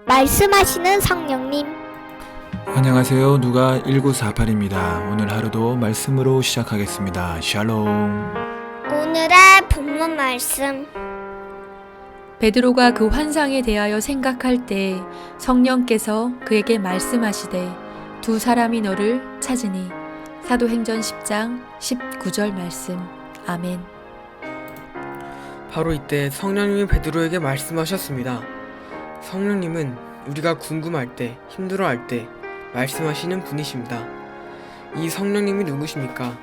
말씀하시는 성령님. 안녕하세요. 누가 1948입니다. 오늘 하루도 말씀으로 시작하겠습니다. 샬롬. 오늘의 본문 말씀. 베드로가 그 환상에 대하여 생각할 때 성령께서 그에게 말씀하시되 두 사람이 너를 찾으니 사도행전 10장 19절 말씀 아멘 바로 이때 성령님이 베드로에게 말씀하셨습니다. 성령님은 우리가 궁금할 때, 힘들어할 때 말씀하시는 분이십니다. 이 성령님이 누구십니까?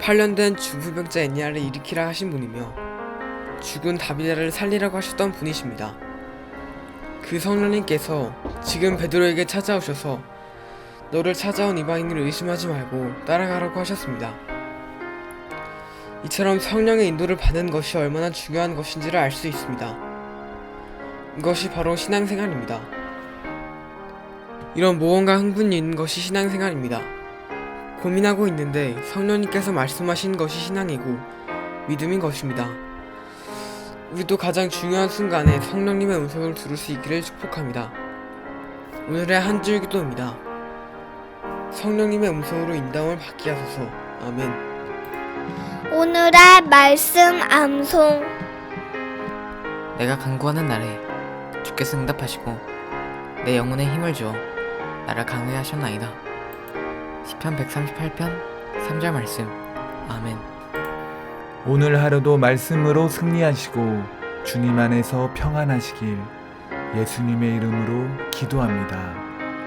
8년 된 중후병자 애니아를 일으키라 하신 분이며 죽은 다비다를 살리라고 하셨던 분이십니다. 그 성령님께서 지금 베드로에게 찾아오셔서 너를 찾아온 이방인을 의심하지 말고 따라가라고 하셨습니다. 이처럼 성령의 인도를 받는 것이 얼마나 중요한 것인지를 알 수 있습니다. 이것이 바로 신앙생활입니다. 이런 무언가 흥분이 있는 것이 신앙생활입니다. 고민하고 있는데 성령님께서 말씀하신 것이 신앙이고 믿음인 것입니다. 우리도 가장 중요한 순간에 성령님의 음성을 들을 수 있기를 축복합니다. 오늘의 한 줄 기도입니다. 성령님의 음성으로 인담을 받게 하소서. 아멘. 오늘의 말씀 암송. 내가 간구하는 날에 주께서 응답하시고 내 영혼에 힘을 주어 나를 강하게 하셨나이다. 시편 138편 3절 말씀. 아멘. 오늘 하루도 말씀으로 승리하시고 주님 안에서 평안하시길 예수님의 이름으로 기도합니다.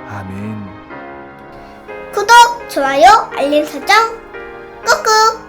아멘. 구독, 좋아요, 알림 설정 꾹꾹.